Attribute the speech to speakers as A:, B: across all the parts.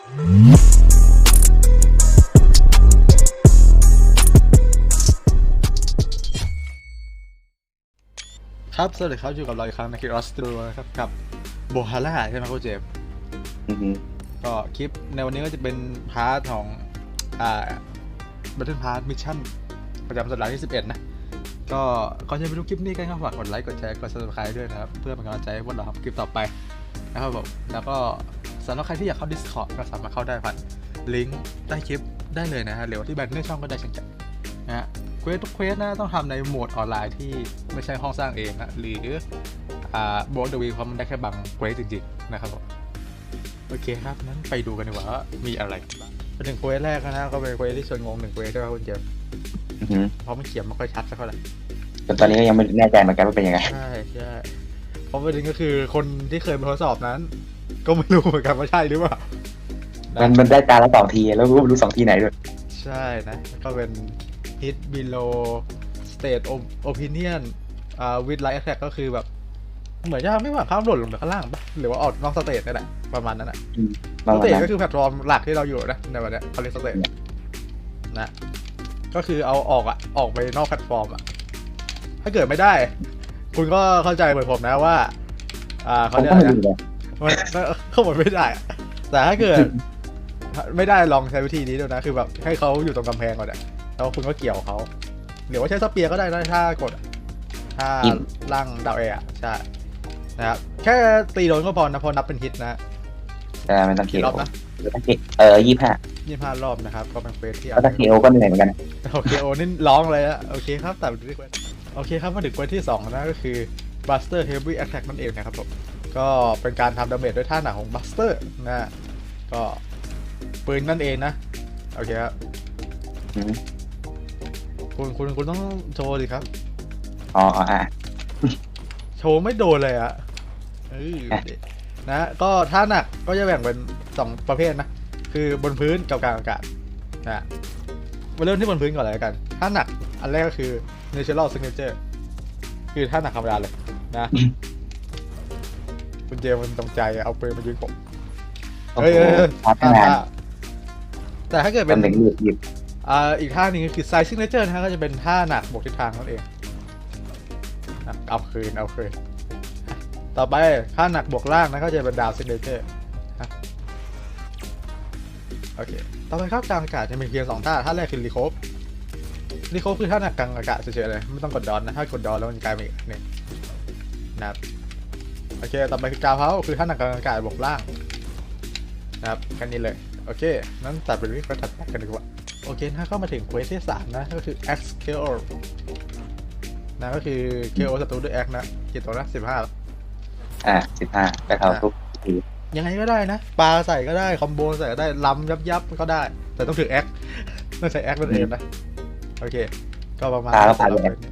A: ครับสวัสดีครับอยู่กับเราอีกครั้งในคลิปออสตูนะครับกับโบฮาร่าใช่ไหมคุณเจมส์
B: อือฮึ
A: ก็คลิปในวันนี้ก็จะเป็นพาร์ทของอ่าบัตเทิลพาร์ทมิชชั่นประจำสัปดาห์ที่ 11 นะ ก็ก่อนจะไปดูคลิปนี้กันก็ฝากกดไลค์กดแชร์กด subscribe ด้วยนะครับ เพื่อเป็นกำลังใจให้พวกเราทำคลิปต่อไปนะครับผมแล้วก็สำหรับใครที่อยากเข้า Discord ก็สามารถเข้าได้ผ่านลิงก์ใต้คลิปได้เลยนะฮะหรือว่าที่แบนเนอร์ช่องก็ได้เช่นกันนะฮะเควสทุกเควสนะต้องทำในโหมดออนไลน์ที่ไม่ใช่ห้องสร้างเองนะหรืออ่าโบสเดวีเพราะมันได้แค่บางเควสจริงๆนะครับผมโอเคครับนั้นไปดูกันดีกว่าว่ามีอะไรบ้างไปถึงเควสแรกนะก็เป็นเควสที่ชวนงงหนึ่งเควสใช่ไหมคุณเจมส์
B: อือฮึ
A: เพราะมันเขียนไม่ค่อยชัดสักเท่าไหร่
B: แต่ตอนนี้ก็ยังไม่แน่ใจเหมือนกันว่าเป็นยังไง
A: ใช่ใช่เพราะประเด็นก็คือคนที่เคยมาทดสอบนั้น ก็ไม่รู้เหมือนกันว่าใช่หรือเปล่า
B: มัน
A: นะ
B: มันได้ตาละสองทีแล้วรู้รู้สองทีไหนด้วย
A: ใช่นะก็เป็น hit below state op- opinion อ่า with light attack ก็คือแบบ เหมือนจะไม่ว่าข้ามหล่นลงจากข้างล่างปะหรือว่าออกนอกสเตทนี่แหละประมาณนั้นอะ
B: ประ
A: ส
B: มาณ
A: เตท
B: นั้น
A: ก็คือแพลตฟอร์มหลักที่เราอยู่นะในวันเนี้ยเขาเรียกสเตทนะ ก็คือเอาออกอะออกไปนอกแพลตฟอร์มอะถ้าเกิดไม่ได้ คุณก็เข้าใจเหมือนผมนะว่า อ่า
B: ผ
A: เขา
B: ม
A: เรียก
B: ก็
A: อะไร
B: ไม่
A: นะ
B: รู้เลย
A: มันเขาหมดไม่ได้อะแต่ถ้าเกิดไม่ได้ลองใช้วิธีนี้ดูนะ คือแบบให้เขาอยู่ตรงกำแพงก่อนอะแล้วคุณก็เกี่ยวเขาหรือว่าใช้สเปียร์ก็ได้นะถ้ากดอะถ้าล่างดาวแอร์อะใช่นะครับแค่ตีโดนก็พอนะเพอนับเป็นฮิตนะ
B: แต่มันต้องเค
A: กี่
B: โอ
A: รอบนะ
B: ต้องเคเออยี่ห้า
A: ยี่ห้ารอบนะครับ ก็เป็นเควสที่
B: แล้วถ้าเคโอก็เหนื่อยเหมือนกัน
A: โอเคโอนี่ร้องเลยอะโอเคครับแต่ดูดีกว่าโอเคครับมาถึงเควสที่สองนะก็คือ Buster Heavy Attack นั่นเองนะครับผม ก็เป็นการทำดาเมจด้วยท่าหนักของ Buster นะ ก็ปืนนั่นเองนะ โอเคครับ
B: อืม
A: คุณคุณคุณต้องโชว์ดิครับ
B: อ๋ออ๋ออะ
A: โชว์ไม่โดนเลยอะเออ
B: อะ
A: นะ ก็ท่าหนักก็จะแบ่งเป็นสองประเภทนะ คือบนพื้นกับกลางอากาศนะมาเริ่มที่บนพื้นก่อนเลยละกัน ท่าหนักอันแรกก็คือ natural signature คือท่าหนักธรรมดาเลยนะ คุณเจมส์มันตรงใจเอาปืนมายิงผม
B: โอ้
A: เฮ้ย
B: โห
A: เฮ้ยเฮ้ย
B: พัฒนาน
A: แต่ถ้าเกิด
B: เป็
A: เป็นน
B: หนึ่งหยุดหยิบ
A: อ่าอีกท่าหนึ่งก็คือ side signature นะฮะก็จะเป็นท่าหนักบวกทิศทางนั่นเองอะเอาคืนเอาคืนอะต่อไปท่าหนักบวกล่างนะก็จะเป็นดาว signature ฮะโอเคต่อไปครับกลางอากาศจะมีเพียงสองท่าท่าแรกคือรีโคฟรีโคฟคือท่าหนักกลางอากาศเฉยๆเลยไม่ต้องกดดอนนะถ้ากดดอนแล้วมันจะกลายเป็นอีกอันหนึ่งนะครับ โอเค ต่อไปคือกาวเพาคือท่าหนักกลางอากาศบวกล่างนะครับแค่นี้เลย โอเค นั้นตัดเป็นวิธีถัดไปกันดีกว่า โอเค ถ้าเข้ามาถึงเควสที่สามนะ ก็คือ X KO นะก็คือ KO ศัตรูด้วย X นะกี่ตัวนะสิบห้า
B: อะสิบห้าแต่เขาทุกที
A: ยังไงก็ได้นะ ปลาใส่ก็ได้ คอมโบใส่ก็ได้ลำยับยับก็ได้ แต่ต้องถือ X ต้องใช้ X นั่นเองนะ โอเค ก็ประมาณนั้นสำหรับเควสนี้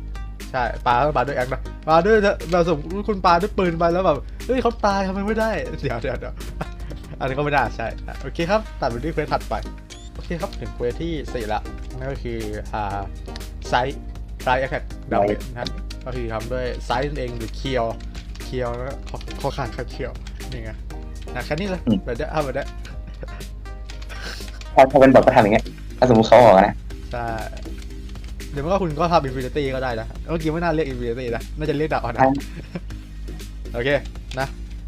A: ใช่ปลาก็ปลาด้วย X นะปลาด้วยเราสมมติคุณปลาด้วยปืนไปแล้วแบบเฮ้ยเขาตายทำไมไม่ได้เดี๋ยวเดี๋ยวเดี๋ยวอันนี้ก็ไม่ได้ใช่อะโอเคครับตัดไปที่เควสถัดไปโอเคครับถึงเควสที่สี่ละนั่นก็คืออ่าไซส์ไซส์แอคแท็กดาวเมจนะครับก็คือทำด้วยไซส์นั่นเองหรือเคียวเคียวแล้วข้อข้อขาดข้าเคียวนี่ไงนะแค่นี้เลยแบบเนี้ยเอาแบบเนี้ย
B: ถ้าถ้าเป็นบทก็ทำอย่างเงี้ยถ้าสมมติเขาออกนะ
A: ใช่ เดี๋ยวมันก็คุณก็ทำอินฟินิตี้ก็ได้นะเมื่อกี้ไม่น่าเรียกอินฟินิตี้นะ น่าจะเรียกดาวนะโอเคนะ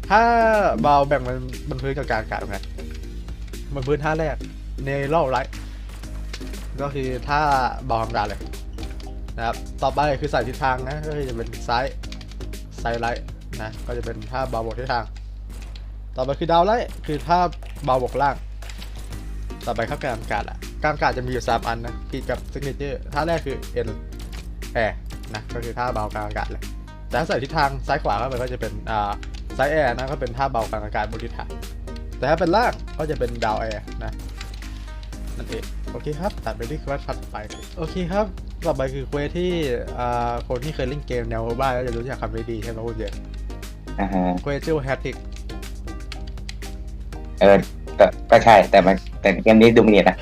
A: ถ้าเบาแบ่งมันบนพื้นกับกลางอากาศไงบนพื้นท่าแรกเนลไลท์ก็คือท่าเบาธรรมดาเลยนะครับ ต่อไปคือสายทิศทางนะ ก็คือจะเป็นซ้ายซ้ายไลท์นะ ก็จะเป็นท่าเบาบวกทิศทาง ต่อไปคือดาวไลท์คือท่าเบาบวกล่าง ต่อไปครับกลางอากาศอะ กลางอากาศจะมีอยู่สามอันนะพี่กับซิกเนเจอร์ท่าแรกคือเอ็นแอร์นะก็คือท่าเบากลางอากาศเลยแต่ถ้าใส่ทิศทางซ้ายขวาเข้าไปก็จะเป็นอ่าซ้ายแอร์นะก็เป็นท่าเบากลางอากาศบนทิศทางแต่ถ้าเป็นล่างก็จะเป็นดาวแอร์นะนั่นเองโอเคครับตัดไปที่เควสถัดไปโอเคครับต่อไปคือเควสที่อ่าคนที่เคยเล่นเกมแนวบ้านก็จะรู้จักคำนี้ดีใช่ไหมคุณเจมส์
B: อ่าฮะ
A: เควสชื่อแฮตติก
B: เออก็ก็ใช่แต่มัน แต่เกมนี้ดูมิเนียนะ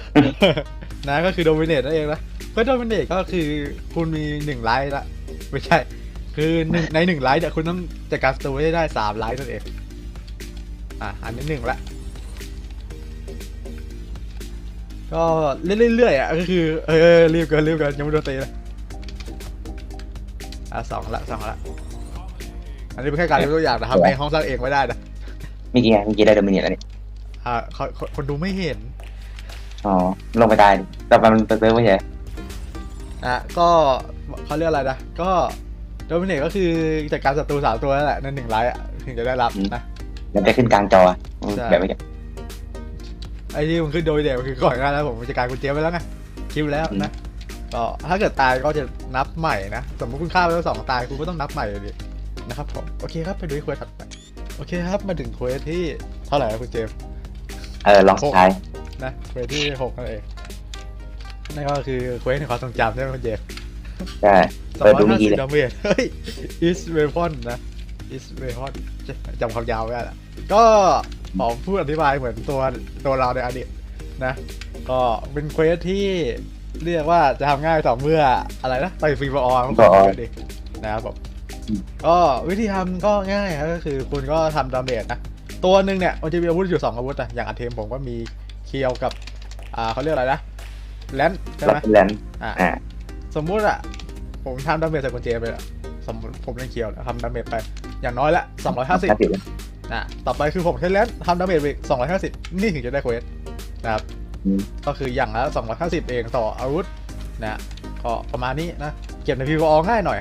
A: นะก็คือโดมิเนตนั่นเองนะเควสโดมิเนตก็คือคุณมีหนึ่งไลท์ละไม่ใช่ คือหนึ่งในหนึ่งไลท์เนี่ยคุณต้องจัดการศัตรูให้ได้สามไลท์นั่นเองอะอันนี้หนึ่งละก็เรื่อยๆอะก็คือเออรีบเกินรีบเกินยังไม่โดนตีเลยอะสองละสองละอันนี้เป็นแค่การยกตัวอย่างนะครับในห้องสร้างเองไม่ได้นะ
B: เมื่อกี้ไงเมื่อกี้ได้โดมิเนียตแล้วนี่
A: อ่าคนคนคนดูไม่เห็น
B: อ๋อ ลงไปได้แต่มันเติมไม่ใช่
A: อะก็เขาเรียกอะไรนะ ก็โดมิเนตก็คือจัดการศัตรูสามตัวนั่นแหละในหนึ่งไลท์อะถึงจะได้รับนะ
B: มันจะขึ้นกลางจออะ
A: ใช่
B: แบบเมื่อกี้
A: ไอ้ที่มันขึ้นโดมิเนตมันคือก่อนหน้าแล้วผมจัดการคุณเจี๊ยบไปแล้วไงคิวแล้วนะก็ถ้าเกิดตายก็จะนับใหม่นะ สมมติคุณฆ่าไปแล้วสองตายคุณก็ต้องนับใหม่เลยดินะครับผมโอเคครับไปดูที่เควสถัดไปโอเคครับมาถึงเควสที่เท่าไหร่ครับคุณเจมส์
B: เออลองสุดท้าย
A: นะเควสที่หกนั่นเองนั่นก็คือเควสในความทรงจำใช่ไหมคุณเจมส์
B: ใช่
A: สอง
B: เปิด
A: ร้
B: ดู
A: อย
B: เมื่
A: ห้า
B: อกี้
A: สิบ
B: เลย
A: ดาเมจเฮ้ย is weapon นะ is weapon จำคำยาวไม่ได้ละก็ขอพูดอธิบายเหมือนตัวตัวเราในอดีตนะ ก็เป็นเควสที่เรียกว่าจะทำง่ายต่อเมื่ออะไรนะไปฟรีบอลดินะครับผมก็วิธีทำก็ง่ายครับก็คือคุณก็ทำดาเมจนะ ตัวหนึ่งเนี่ยมันจะมีอาวุธอยู่สองอาวุธนะอย่างอันเทมผมก็มีเคียวกับ อ่าเขาเรียกอะไรนะแลนใช่ไหม
B: แลน
A: อ่า
B: อ่า
A: สมมุติอะผมทำดาเมจใส่กุญแจไปอะสมมติผมเล่นเคียวนะทำดาเมจไป อย่างน้อยละ250
B: 50
A: นะต่อไปคือผมใช้แลนทำดาเมจไปอีก250นี่ถึงจะได้เควสนะครับ
B: อืม
A: ก็คืออย่างละ250เองต่ออาวุธนะก็ประมาณนี้นะ เก็บในพีวอง่ายหน่อย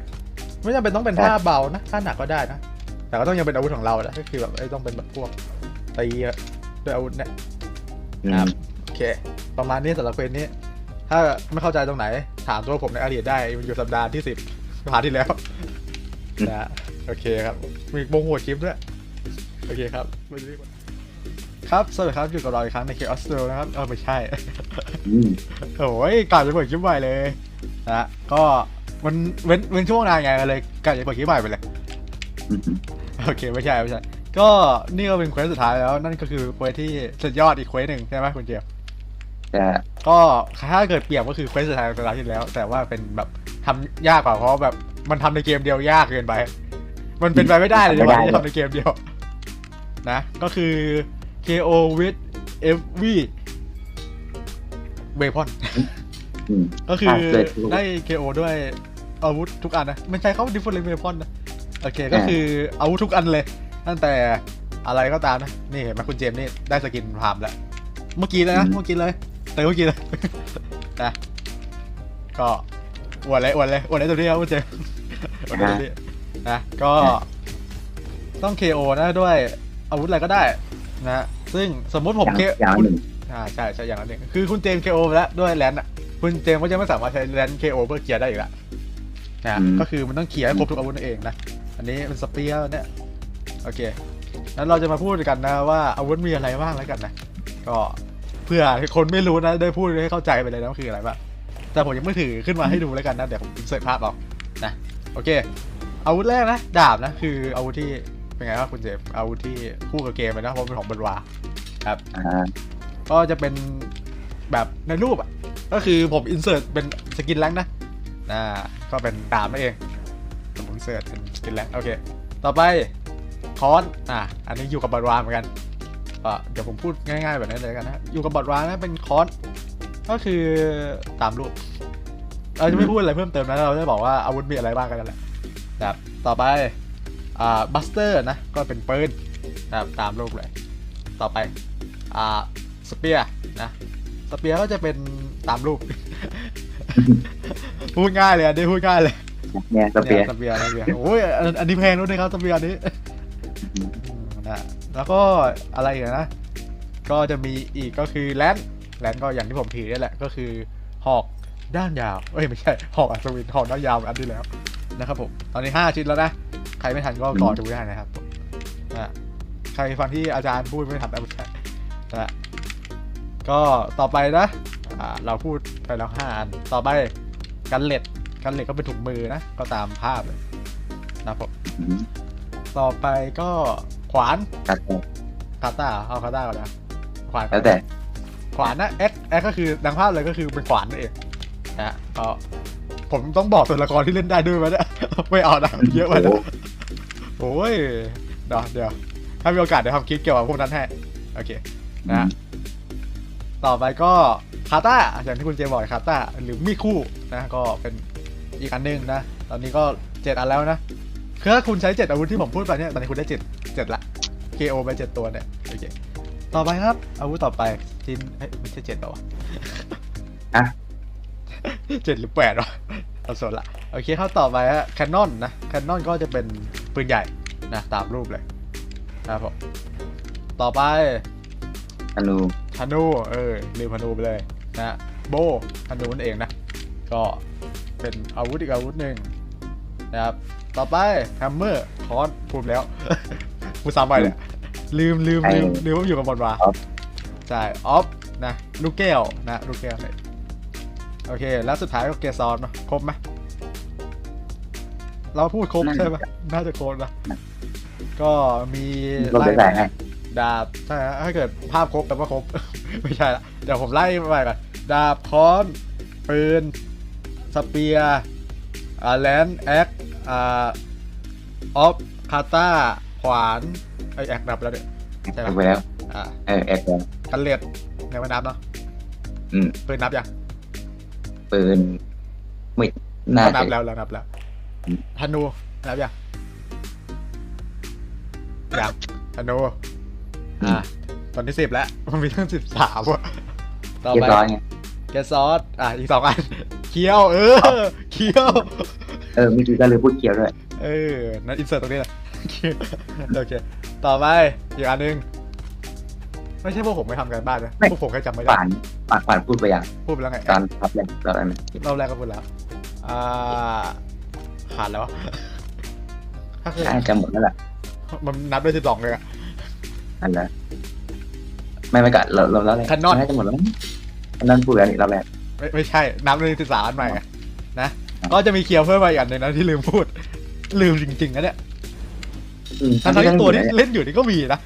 A: ไม่จำเป็นต้องเป็นท่าเบานะท่าหนักก็ได้นะ แต่ก็ต้องยังเป็นอาวุธของเรานะก็คือแบบเอ้ยต้องเป็นแบบพวกตีด้วยอาวุธเนี่ย
B: อื
A: ครับ
B: ม
A: โอเค ประมาณนี้สำหรับเควสนี้ ถ้าไม่เข้าใจตรงไหน ถามตัวผมในอดีตได้มันอยู่สัปดาห์ที่สิบพาร์ทที่แล้วนะฮะโอเคครับ มีโปงหัวคลิปด้วย โอเคครับไปดูดีกว่าครับ สวัสดีครับ อยู่กับเราอีกครั้งในเคออสเตรนะครับ เออไม่ใช่
B: อืม
A: โอ้ยกลับจะเปิดคลิปใหม่เลยนะฮะก็มันเว้นเว้นช่วงนานไงก็เลยกลับจะเปิดคลิปใหม่ไปเลย
B: อืม
A: โอเคไม่ใช่ไม่ใช่ก็นี่ก็เป็นเควสสุดท้ายแล้ว นั่นก็คือเควสที่สุดยอดอีกเควสหนึ่งใช่ไหมคุณเจียบ
B: จะ
A: ก็ถ้าเกิดเปรียบก็คือเควสสุดท้ายของสัปดาห์ที่แล้ว แต่ว่าเป็นแบบทำยากกว่าเพราะแบบมันทำในเกมเดียวยากเกินไป มันเป็นไปไม่ได้เลยที่ว่าจะทำในเกมเดียว นะ ก็คือ KO with FV Weapon
B: อืม
A: ก็คือ
B: อะเลยถูก
A: ได้ KO ด้วยอาวุธทุกอันนะ ไม่ใช่เขา different weapon นะ โอเคก็
B: อ่า
A: คืออาวุธทุกอันเลย ตั้งแต่อะไรก็ตามนะ นี่เห็นไหมคุณเจมส์นี่ได้สกินพามแล้ว เมื่อกี้เลยนะเมื่อกี้เลยเติมเมื่อกี้เลยนะก็อวดเลยอวดเลยอวดเลยตัวนี้ครับคุณเจมส์อวดเลยตัวนี้นะก็ต้อง KO นะด้วยอาวุธอะไรก็ได้นะซึ่งสมมุติผม
B: อย่าง
A: เค
B: อย่างหนึ่ง
A: อ่าใช่ใช่อย่างนั้นเองคือคุณเจมส์ KO ไปแล้วด้วยแลนด์อะคุณเจมส์ก็จะไม่สามารถใช้แลนด์ KO เพื่อเคลียร์ได้อีกแล้วนะ
B: อืม
A: ก็คือมันต้องเคลียร์ให้ครบทุกอาวุธนั่นเองนะ อันนี้เป็นสเปียร์เนี่ยโอเคนั้นเราจะมาพูดกันนะว่าอาวุธมีอะไรบ้างแล้วกันนะก็เพื่อคนไม่รู้นะได้พูดให้เข้าใจไปเลยนะว่าคืออะไรบ้างแต่ผมยังไม่ถือขึ้นมาให้ดูแล้วกันนะเดี๋ยวผมเสิร์ฟภาพเอานะโอเค อาวุธแรกนะดาบนะคืออาวุธที่เป็นไงครับคุณเจมส์อาวุธที่คู่กับเกมเลยนะเพราะเป็นของบนวา
B: อ่า
A: ก็จะเป็นแบบในรูปอะก็คือผมอินเสิร์ตเป็นสกินแรงค์นะอ่าก็เป็นดาบนั่นเองผมอินเสิร์เป็นสกินแรงค์โอเค ต่อไปคอนอะอันนี้อยู่กับบอดวานเหมือนกันเดี๋ยวผมพูดง่ายๆแบบนี้เลยกันนะอยู่กับบอดวานนะเป็นคอนก็คือตามรูปเราจะไม่พูดอะไรเพิ่มเติมนะเราจะบอกว่าอาวุธมีอะไรบ้างกันนั่นแหละนะครับต่อไปอ่าบัสเตอร์นะก็เป็นปืนนะครับตามรูปเลย ต่อไปอ่าสเปียร์นะสเปียร์ก็จะเป็นตามรูป พูดง่ายเลยอันนี้พูดง่ายเลย
B: เนี่ยสเปียร์
A: สเปียร์สเปียร์โอ้ยอันนี้แพงด้วยนะครับสเปียร์นี้นะแล้วก็อะไรอีกนะ ก็จะมีอีกก็คือแลนด์แลนด์ก็อย่างที่ผมถือนี่แหละ ก็คือหอกด้านยาว เอ้ยไม่ใช่หอกอัศวินหอกด้านยาวอันที่แล้วนะครับผม ตอนนี้ห้าชิ้นแล้วนะ ใครไม่ทันก็กอดูได้นะครับผมนะใครฟังที่อาจารย์พูดไม่ทันเอาไปใช้นะก็ต่อไปนะเราพูดไปแล้วห้าอัน ต่อไปกันเหล็ด กันเหล็ดก็เป็นถุงมือนะ ก็ตามภาพเลยนะครับผม
B: อืม
A: ต่อไปก็ขวาน
B: ครับผม
A: คาตาเอาคาตาก่อนนะขวาน
B: แล้วแต่
A: ขวานนะเอสเอสก็คือดังภาพเลยก็คือเป็นขวานนั่นเองนะฮะก็ผมต้องบอกตัวละครที่เล่นได้ด้วยไหมเนี่ยไม่เอานะเยอะไป
B: โอ้
A: นะโอ้ยเดี๋ยวเดี๋ยวถ้ามีโอกาสเดี๋ยวทำคลิปเกี่ยวกับพวกนั้นให้โอเคนะ
B: อืม
A: ต่อไปก็คาต้าอย่างที่คุณเจบอกคาต้าหรือมีคู่นะก็เป็น อีกอันหนึงนะ ตอนนี้ก็เจ็ดอันแล้วนะคือถ้าคุณใช้เจ็ดอาวุธที่ผมพูดไปเนี่ย ตอนนี้คุณได้เจ็ดเจ็ดละ KO ไปเจ็ดตัวเนี่ย โอเค ต่อไปครับ อาวุธต่อไปจินเอ้ยไม่ใช่เจ็ดหรอวะ
B: อะ
A: เจ็ดหรือแปดวะเอาสนละ โอเคเข้าต่อไปฮะ แคนนอนนะ แคนนอนก็จะเป็นปืนใหญ่นะ ตามรูปเลยนะครับผมต่อไป
B: ธนู
A: ธนู เออลืมธนูไปเลยนะโบธนูนั่นเองนะ ก็ เป็นอาวุธอีกอาวุธหนึ่งนะครับ ต่อไปแฮมเมอร์คอนพูดแล้วพูดซ้ำไปเนี่ยลืมลืมลืมลืมว่าอยู่กับบอลวาใช่ออฟนะลูกแก้วนะลูกแก้วเลยโอเค แล้วสุดท้ายก็เกซอนเนอะครบไหมเราพูดครบใช่ไหมน่าจะครบนะก็มี
B: ลงไปใส่ให้
A: ดาบถ้าถ้าเกิดภาพครบแปลว่าครบ ไม่ใช่ละเดี๋ยวผมไล่ไปก่อนดาบค้อนปืน สเปียร์อ่าแลนแอคอ่าออฟคาต้าขวานไอแอคนับแล้วเนี่ยใช่ปะ
B: ลงไปแล้ว
A: อ่า
B: เออแอคแล้ว
A: กันเลียดยังไม่นับเนาะ
B: อืม
A: ปืนนับยัง
B: ปืนไม่น่า
A: ก็นั
B: จะ
A: บแล้วแล้วนับแล้ว
B: อืม
A: ธนูนับยังยังธนูอ่าตอนที่สิบแล้ว มันมีทั้งสิบสามอะต่อ
B: เรีย
A: ไป
B: บร้อยไง
A: แกสซอสอะอีกสองอันเคี้ยว เออเคี้ยว
B: เออเมื่อกี้ก็เลยพูดเคียวด้วย
A: เออนั่นอินเสิร์ตตรงนี้แหละเคี้ยวโอเค ต่อไปอีกอันหนึง ไม่ใช่พวกผมไม่ทำกันบ้านนะพวกผมแค่จำไม่ได้
B: ป่านป่านป่านพูดไปอย่าง
A: พูดไปแล้วไง
B: ตอนพับแรกตอนนั้น
A: เราแรกก็พูดแล้ว อ่าผ่านแล้ววะถ้าคือ
B: ใช่จะหมดแล้วแหละ
A: มันนับด้วยสิบสองเลยอะ
B: นั่นแหละไม่ไม่กัดเราเราแล้วแหละ
A: Canon
B: น่าจะหมดแล้วอันนั้นพูดแล้วนี่เราแรก
A: ไม่ไม่ใช่นับด้วยสิบสามอันใหม่อะนะก็จะมีเคี้ยวเพิ่มมาอีกอันหนึงนะที่ลืมพูด ลืมจริงๆนะเนี่ย
B: อืม
A: ทั้งที่ตัวที่
B: เล่น
A: เล่นอยู่นี่ก็มีนะ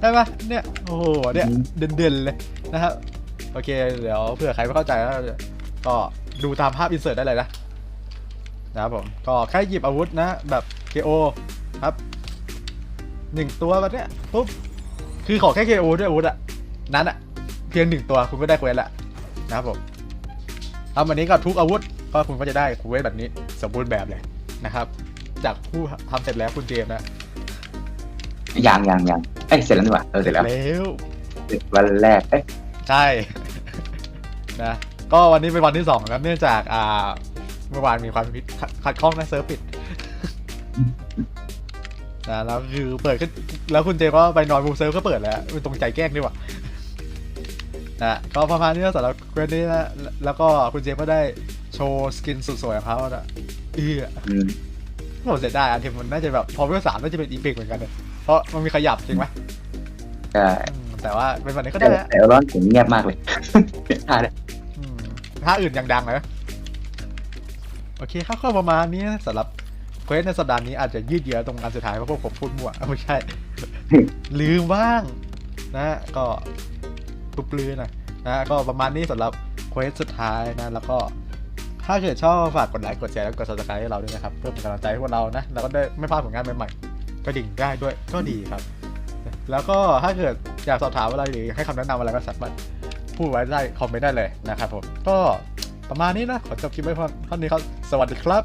A: ใช่ปะเนี่ยโอ้โหเนี่ย
B: อืม
A: เด่นๆเลยนะครับโอเค เดี๋ยวเผื่อใครไม่เข้าใจแล้วก็ดูตามภาพอินเสิร์ตได้เลยนะนะครับผมก็แค่หยิบอาวุธนะแบบ KO ครับหนึ่งตัวแบบเนี้ยปุ๊บคือขอแค่ KO ด้วยอาวุธอะนั้นอะเพียงหนึ่งตัวคุณก็ได้เควสละ นะครับผมทำวันนี้ก็ทุกอาวุธก็คุณก็จะได้เควสแบบนี้สมบูรณ์แบบเลยนะครับ จากผู้ทำเสร็จแล้วคุณเจมส์นะ
B: ยังยังยังเอ้ยเสร็จแล้วนี่หว่าเออเสร็จแล้ว
A: แล้ว
B: เสร็จวันแรกเอ้ย
A: ใช่ นะ ก็วันนี้เป็นวันที่สองครับเนื่องจากอ่า เมื่อวานมีความผิดขัดขัดข้องนะเซิร์ฟปิดนะแล้วคือเปิดขึ้นแล้วคุณเจก็ไปนอนบูเซิร์ฟก็เปิดแล้วมันตรงใจแกล้งด้วยว่ะ นะก็ประมาณนี้นะสำหรับเควสนี้นะแล้วก็คุณเจก็ได้โชว์สกินสุดสวยของเขานะเอื้อ
B: อืม
A: ผมเสียดายอันที่มันน่าจะแบบพอเวลสามน่าจะเป็นอีพิกเหมือนกันนะเพราะมันมีขยับจริงไหม
B: ใช่
A: อืมแต่ว่าเป็นวันนี้ก็
B: แต่
A: ได้แล้ว
B: แต่ร้อนเสียงเงียบมากเลยท่าเนี่ย
A: อืมถ้าอื่นยังดังเลยโอเคคร่าวๆประมาณนี้นะสำหรับเควสในสัปดาห์นี้อาจจะยืดเยื้อตรงอันสุดท้ายเพราะพวกผมพูดมั่วเอ้าไม่ใช่ ลืมบ้างนะ ก็ ตุบลือหน่อยนะก็ประมาณนี้สำหรับเควสสุดท้ายนะแล้วก็ถ้าเกิดชอบฝากกดไลค์กดแชร์แล้วกด subscribe ให้เราด้วยนะครับ เพื่อเป็นกำลังใจให้พวกเรานะแล้วก็ได้ไม่พลาดผลงานใหม่ๆก็ดิ่งได้ด้วยก็ดีครับ แล้วก็ถ้าเกิดอยากสอบถามอะไรหรือให้คำแนะนำอะไรก็สามารถพูดไว้ได้คอมเมนต์ได้เลยนะครับผมก็ประมาณนี้นะ ขอจบคลิปไว้เท่านี้ครับ สวัสดีครับ